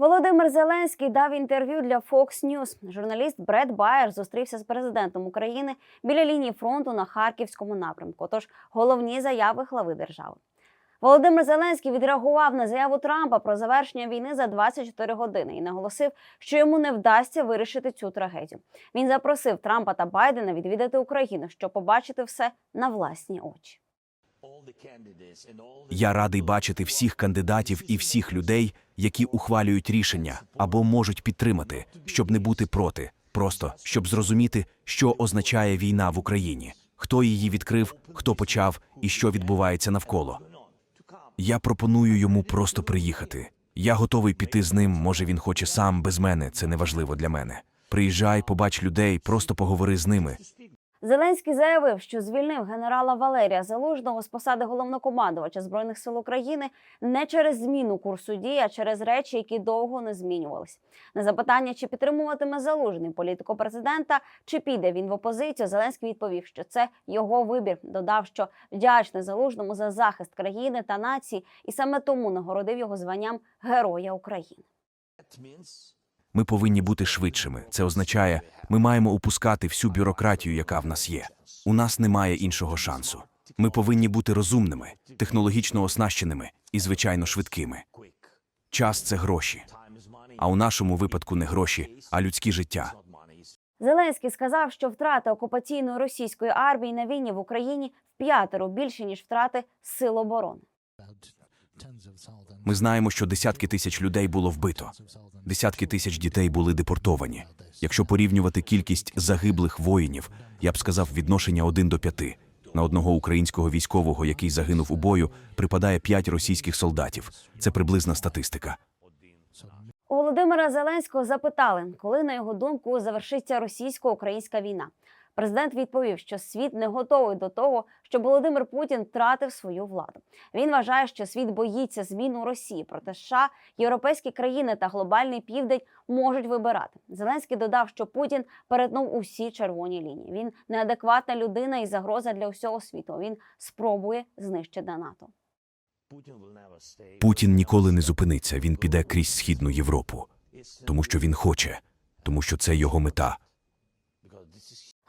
Володимир Зеленський дав інтерв'ю для Fox News. Журналіст Бред Байер зустрівся з президентом України біля лінії фронту на харківському напрямку. Тож головні заяви глави держави. Володимир Зеленський відреагував на заяву Трампа про завершення війни за 24 години і наголосив, що йому не вдасться вирішити цю трагедію. Він запросив Трампа та Байдена відвідати Україну, щоб побачити все на власні очі. Я радий бачити всіх кандидатів і всіх людей, які ухвалюють рішення або можуть підтримати, щоб не бути проти, просто щоб зрозуміти, що означає війна в Україні, хто її відкрив, хто почав і що відбувається навколо. Я пропоную йому просто приїхати. Я готовий піти з ним. Може, він хоче сам без мене. Це не важливо для мене. Приїжджай, побач людей, просто поговори з ними. Зеленський заявив, що звільнив генерала Валерія Залужного з посади головнокомандувача збройних сил України не через зміну курсу дій, а через речі, які довго не змінювались. На запитання, чи підтримуватиме залужний політику президента, чи піде він в опозицію, Зеленський відповів, що це його вибір. Додав, що вдячний залужному за захист країни та нації, і саме тому нагородив його званням Героя України. Ми повинні бути швидшими. Це означає, ми маємо опускати всю бюрократію, яка в нас є. У нас немає іншого шансу. Ми повинні бути розумними, технологічно оснащеними і, звичайно, швидкими. Час це гроші. А у нашому випадку не гроші, а людські життя. Зеленський сказав, що втрати окупаційної російської армії на війні в Україні в п'ятеро більше ніж втрати сил оборони. Ми знаємо, що десятки тисяч людей було вбито, десятки тисяч дітей були депортовані. Якщо порівнювати кількість загиблих воїнів, я б сказав відношення один до п'яти. На одного українського військового, який загинув у бою, припадає п'ять російських солдатів. Це приблизна статистика. У Володимира Зеленського запитали, коли, на його думку, завершиться російсько-українська війна. Президент відповів, що світ не готовий до того, щоб Володимир Путін втратив свою владу. Він вважає, що світ боїться зміну Росії. Проте США, європейські країни та глобальний південь можуть вибирати. Зеленський додав, що Путін перетнув усі червоні лінії. Він неадекватна людина і загроза для всього світу. Він спробує знищити НАТО. Путін ніколи не зупиниться. Він піде крізь східну Європу, тому що він хоче, тому що це його мета.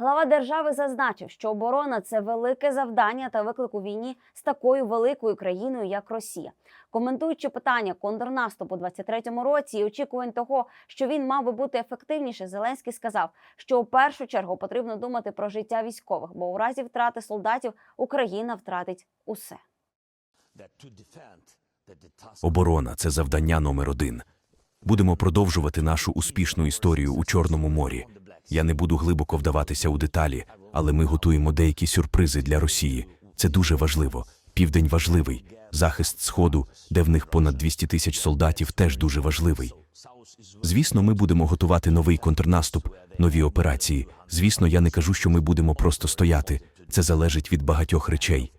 Глава держави зазначив, що оборона це велике завдання та виклик у війні з такою великою країною, як Росія. Коментуючи питання контрнаступу у 23-му році і очікувань того, що він мав би бути ефективніше, Зеленський сказав, що у першу чергу потрібно думати про життя військових, бо у разі втрати солдатів Україна втратить усе. Оборона це завдання номер один. Будемо продовжувати нашу успішну історію у Чорному морі. Я не буду глибоко вдаватися у деталі, але ми готуємо деякі сюрпризи для Росії. Це дуже важливо. Південь важливий. Захист Сходу, де в них понад 200 тисяч солдатів, теж дуже важливий. Звісно, ми будемо готувати новий контрнаступ, нові операції. Звісно, я не кажу, що ми будемо просто стояти. Це залежить від багатьох речей.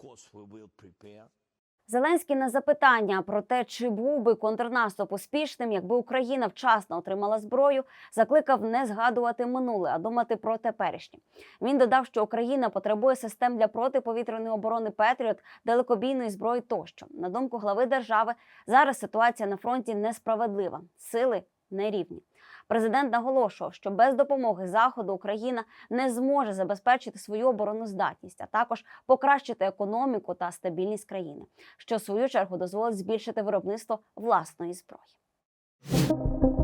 Зеленський на запитання про те, чи був би контрнаступ успішним, якби Україна вчасно отримала зброю, закликав не згадувати минуле, а думати про теперішнє. Він додав, що Україна потребує систем для протиповітряної оборони Петріот, далекобійної зброї тощо. На думку глави держави, зараз ситуація на фронті несправедлива, сили нерівні. Президент наголошував, що без допомоги заходу Україна не зможе забезпечити свою обороноздатність, а також покращити економіку та стабільність країни, що в свою чергу дозволить збільшити виробництво власної зброї.